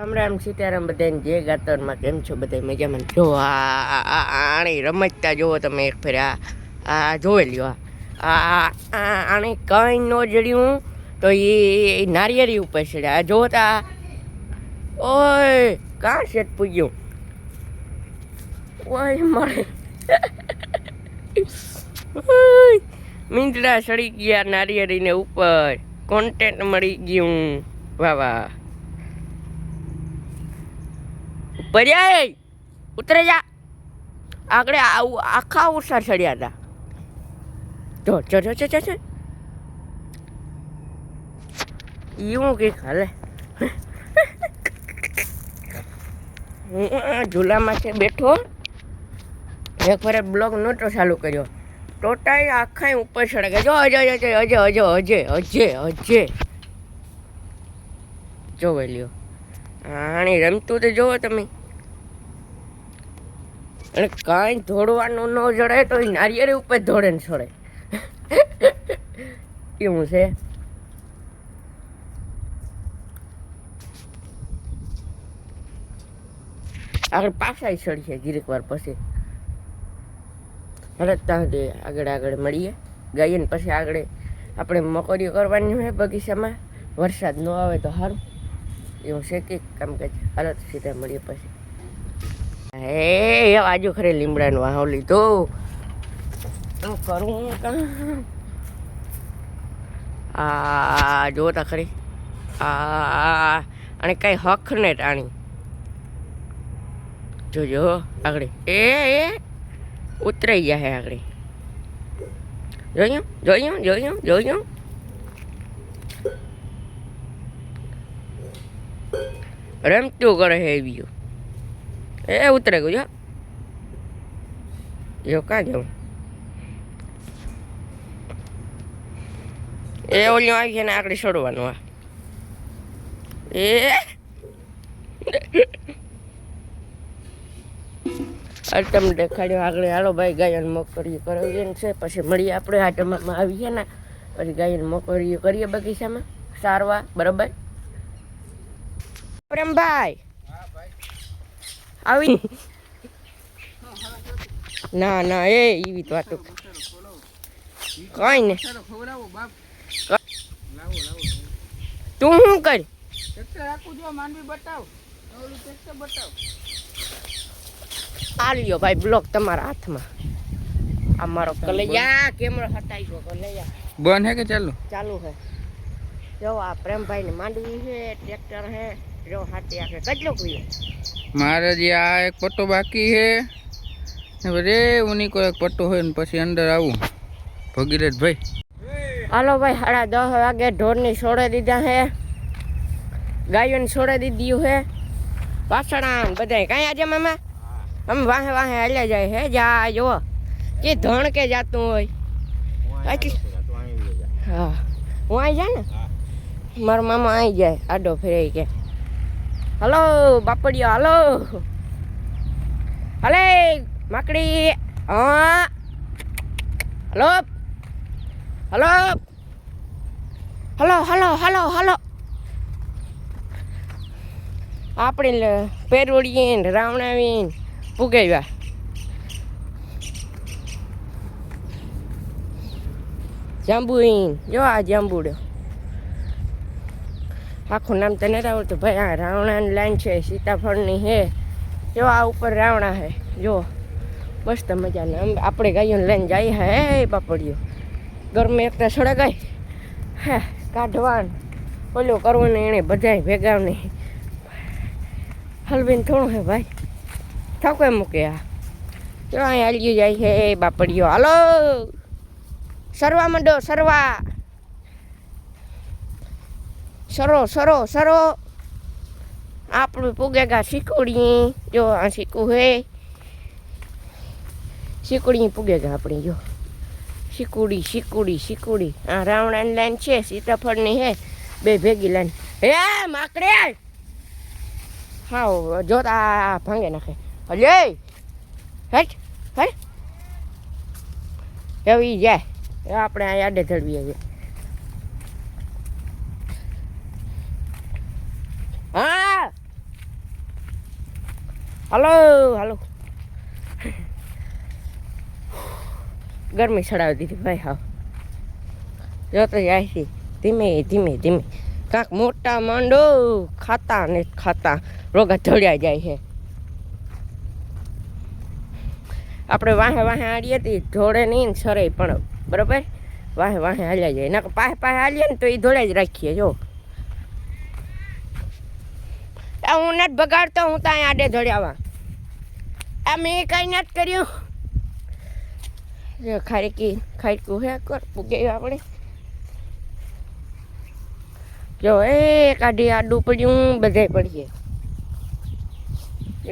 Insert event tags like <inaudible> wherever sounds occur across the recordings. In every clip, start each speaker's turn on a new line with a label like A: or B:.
A: રામ રામ સીતારામ બધાને જે ગાતરમાં કેમ છો બધા મજામાં? જો આ આણે રમજતા જુઓ તમે એક ફેર, આ આ જોઈ લ્યો, આ આ આ આણે કંઈ ન જડ્યું, તો એ નારિયેરી ઉપર છે આ જો તા ઓય, કાં શેટ પૂગ્યું ઓય, મારે. મીંદડા સડી ગયા નારિયેરીને ઉપર. કોન્ટેન્ટ મળી ગયું. વાહ વાહ. પર્યાય ઉતરે જા. આગળ આવું, આખા ઉષા ચડ્યા હતા. જો જો જો જો જો એવું કંઈક હાલે. હું આ ઝૂલામાં છે બેઠો. એક વાર બ્લોગ નહોતો ચાલુ કર્યો. ટોટાઈ આખા ઉપર ગયા. જો અજય અજય અજય અજય અજય અજય અજય જો વેલ્યો આણી રમતું તો જોવો તમે. અને કાંઈ ધોડવાનું ન જડે તો એ નારિયેરી ઉપર ધોડે ને છોડે. એવું છે. આગળ પાછા ચડીએ છે જીરેક વાર પછી. હવે ત્યાં આગળ આગળ મળીએ. ગાઈએ ને પછી આગળ આપણે મકોડીઓ કરવાની હોય બગીચામાં. વરસાદ ન આવે તો સારું. એવું છે કે કામ કે હાલત સીધા મળીએ પછી. હે આજુ ખરે લીમડાનું વાહો લીધો શું કરું આ આ જોતા ખરી. આ અને કઈ હખ ને ટાણી. જોજો આગળ. એ એ, ઉતરાઈ ગયા હે આગળ. જોયું જોયું જોયું જોયું. રમતું કરે હે એવી. એ ઉતરે ગયું, જો. કાં જાઉં એ ઓલિયો આવી ને આગળ છોડવાનું આ. એ? તમને દેખાડ્યો આગળ. હાલો ભાઈ, ગાયન મોકરીઓ કરાવીએ છે. પછી મળીએ આપણે. આ ટમામાં આવીએ ને, પછી ગાયન મોકરીઓ કરીએ બગીચામાં. સારવા બરાબર? પ્રેમભાઈ આવી <laughs> ના ના એ એવી તો વાતો. કઈ ને. તું શું કર? આ લ્યો ભાઈ બ્લોક તમારા હાથમાં. આ મારો કલૈયા કેમેરો હટાઈ ગયો કલૈયા
B: બંધ હે કે ચાલુ?
A: ચાલુ હે. જો આ પ્રેમભાઈ ને માંડવી છે ટ્રેક્ટર છે જો હાથી આખે કેટલો કુયો?
B: મારે જે આ એક પટ્ટો બાકી છે ને બધે ઉની કોઈ એક પટ્ટો હોય ને પછી અંદર આવું. ભગીરથ ભાઈ.
A: હાલો ભાઈ સાડા દસ વાગે ઢોરની છોડે દીધા છે ગાયોને છોડે દીધું છે પાછળા બધા કાંઈ આજે મામા? આમ વાહે વાહે હાલ્યા જાય હે જા જો કે ધણ કે જાતું હોય. એટલે હા. હું આવી જાય ને? મારા મામા આવી જાય આડો ફેરે કે હલો, બાપડિયો, હલો. હલે, માકડી. હા. Hello. Hello. Hello hello hello hello. આપણે પેરોડીએ રાવણાવીને પુગાવ્યા. જાંબુઈન, જો આ જાંબુડો આખું નામ તો નથી આવડતું ભાઈ, આ રાવણાની લાઈન છે, સીતાફળની હે. જો આ ઉપર રાવણા હે, જો. મસ્ત મજાને. આમ આપણે ગાયોને લઈને જઈએ હે પાપડીઓ ગરમે એકતા સળગાય. હે, કાઢવાન. ઓલું કરવું ને એણે બધાય ભેગા નહીં હલવીને થોડું હે ભાઈ. ઠોકે મૂકે આ. જો અહીં હાલ્યું જાય હે બાપડીઓ. હાલો. સરવા મંડો, સરવા. સરો સરો સરો આપણું પૂગેગા શીકુડી જો આ શીકુ હે. શીકુડી પૂગેગા આપણી, જો. શીકુડી શીકુડી શીકુડી આ રાવણાની લાઈન છે, સીતાફળની હે. બે ભેગી લાઈન. હે માકડે! હા જોતા ભાંગે નાખે. હલે હેટ હે એવી જાય. આપણે આ યાદે ધડવીએ છીએ હા હાલો હાલો. ગરમી ચડાવી દીધી ભાઈ, હા. જોતો જાય છે. ધીમે ધીમે ધીમે. કાંક મોટા માંડો ખાતા ને ખાતા રોગા ધડ્યા જાય છે. આપણે વાહે વાહે આડીએ હતી ધોળે નહીં ને સરે પણ, બરોબર? વાહે વાહે હાલ્યા જાય. ના પાસે પાસે હાલીએ ને તો એ ધોળે જ રાખીએ, જો. હું નથી બગાડતો, હું ત્યાં આડે ધોળ્યાવા આ મેં કાંઈ કર્યું. જો ખારીકી ખારીકું હે કર, પૂગે આપણે જો એ કાઢી આડું પડ્યું બધે પડીએ.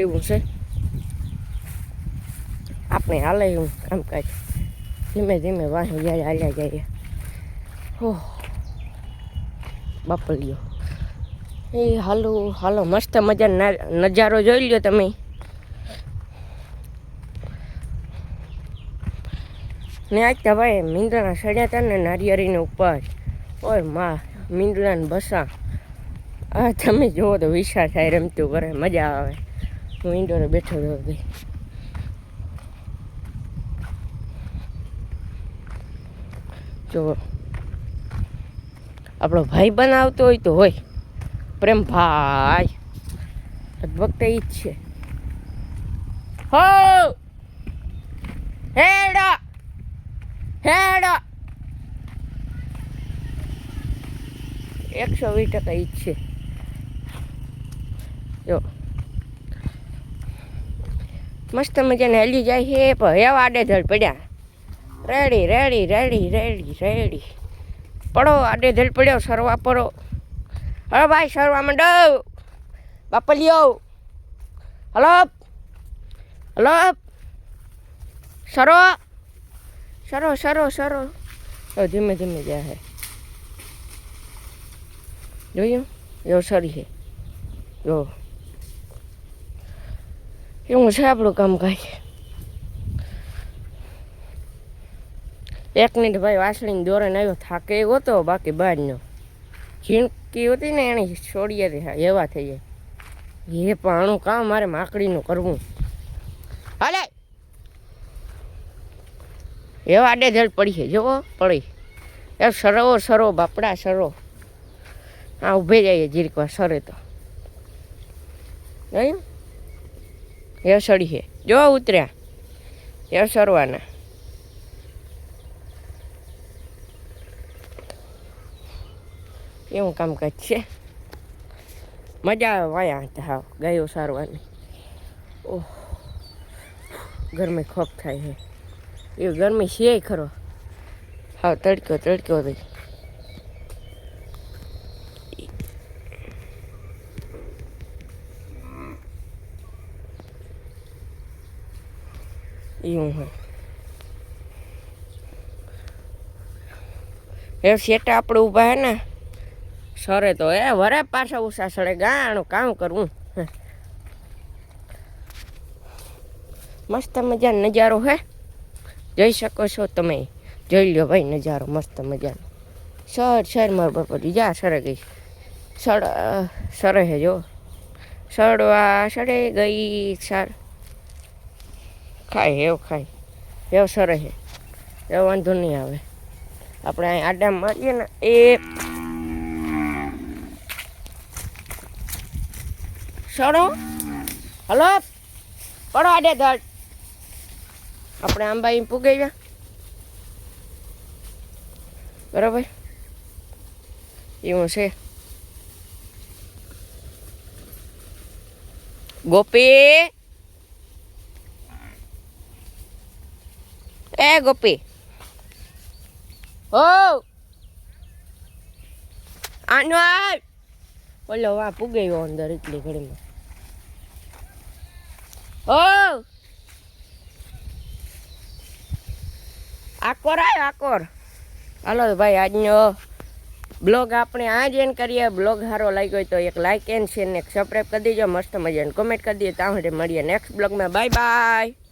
A: એવું છે. આપણે હાલે એવું કામકાજ. ધીમે ધીમે વાહે જાય, હાલ્યા જઈએ હો. બાપલિયો. એ હાલો હાલો, મસ્ત મજા નજારો જોઈ લ્યો તમે. ને આજ તો ભાઈ મીંદડા સડ્યા હતા ને નારિયેળીને ઉપર. ઓયમાં મીંદડા ને બસા. આ તમે જુઓ તો વિશાળ થાય, રમતું કરે, મજા આવે. હું ઇન્ડોરે બેઠો રહ્યો ભાઈ જો, આપણો ભાઈ બનાવતો હોય તો હોય. પ્રેમ ભાઈ. લગભગ તો જ છે. હો! હેડા! હેડા. એકસો વીસ ટકા ઈચ્છે જ મસ્ત મજાને હલી જાય છે, પણ હેવા આડેધડ પડ્યા. Ready ready ready ready ready. પડો આડે ધડ પડ્યો, સરવા પડો. હલો ભાઈ, સરવા માંડો બાપલિયો હલો. હલો. સરો સરો સરો સરો ધીમે ધીમે જાય હે. જોયું? એવો સરી હે. જો એવું છે આપણું કામ કાંઈ? એક મિનિટ ભાઈ, વાસળીને દોરીને આવ્યો. થાકે એવો હતો બાકી બહારનો ઝીણકી હતી ને એની, છોડીએ એવા થઈ જાય. એ પણ આનું કામ મારે માકડીનું કરવું. હાલે! એવા આડેધડ પડી છે, જોવો, પડી. એ સરો સરો, બાપડા, સરો. આ ઊભે જઈએ જીરીક સરે તો. જોયું એ સડી છે. જો ઉતર્યા. એ સરવાના. એવું કામકાજ છે. મજા આવે વાયા હતા હા ગાયો સારવાની. ઓહ. ગરમી ખોખ થાય છે. એ ગરમી છે ખરો. હા તડક્યો તડક્યો ભાઈ એવું હોય. એ શેટા આપણે ઊભા હે ને, સરે તો, એ, વરે પાછા ઉષા સડે ગાણું કામ કરવું. મસ્ત મજાનો નજારો હે. જોઈ શકો છો તમે. જોઈ લ્યો ભાઈ, નજારો, મસ્ત મજાનો. સર સર માર બાપા જા, સરે ગઈ. સડ સરે હે જો. સડવા સડે ગઈ, સર. ખાય હેવ ખાય. હેવ સરે હે. એવો વાંધો નહીં આવે. આપણે અહીં આડા મારીએ ને, એ સડો. હલો? પડો આડે ધડ આપણે આંબા અહીં પૂગી ગયા બરાબર? એવું છે. ગોપી! એ ગોપી! હો! આનો ઓલો વા પૂગી ગયો અંદર એટલી ઘડીમાં. હો! આકોર આવ આકોર. હાલો ભાઈ, આજનો બ્લોગ આપણે આ જ એન કરીએ. બ્લોગ સારો લાગ્યો હોય તો એક લાઇક એન્ડ શેર ને સબસ્ક્રાઈબ કરી દેજો. મસ્ત મજાને કોમેન્ટ કરી દઈએ. ત્યાં મળીએ નેક્સ્ટ બ્લોગમાં. Bye bye